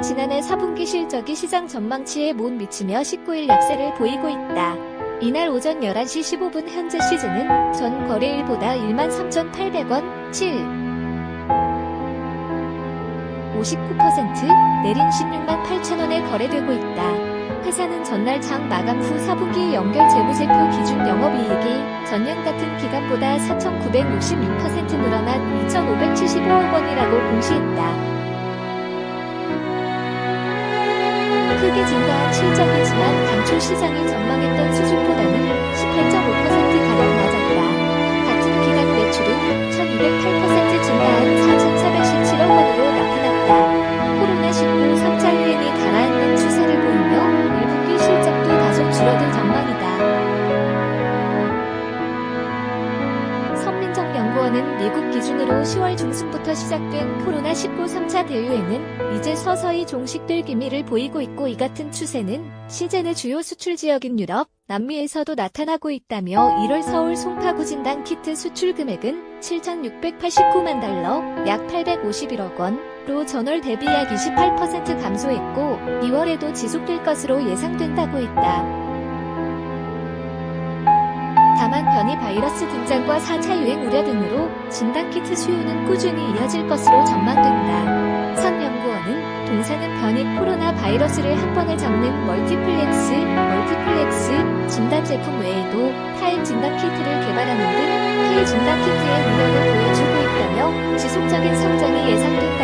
지난해 4분기 실적이 시장 전망치에 못 미치며 19일 약세를 보이고 있다. 이날 오전 11시 15분 현재 시즌은 전 거래일보다 13,800원 7. 59% 내린 16만 8천원에 거래되고 있다. 회사는 전날 장 마감 후 4분기 연결 재무제표 기준 영업이익이 전년 같은 기간보다 4,966% 늘어난 2,575억 원이라고 공시했다. 크게 증가한 실적이지만 당초 시장이 전망했던 수준보 연구원은 미국 기준으로 10월 중순부터 시작된 코로나19 3차 대유행은 이제 서서히 종식될 기미를 보이고 있고 이 같은 추세는 시젠의 주요 수출 지역인 유럽, 남미에서도 나타나고 있다며 1월 서울 송파구 진단 키트 수출 금액은 7,689만 달러, 약 851억 원로 전월 대비 약 28% 감소했고 2월에도 지속될 것으로 예상된다고 했다. 변이 바이러스 등장과 4차 유행 우려 등으로 진단키트 수요는 꾸준히 이어질 것으로 전망된다. 선 연구원은 동사는 변이 코로나 바이러스를 한 번에 잡는 멀티플렉스, 멀티플렉스 진단 제품 외에도 타임 진단 키트를 개발하는 등 K 진단 키트의 능력을 보여주고 있다며 지속적인 성장이 예상된다고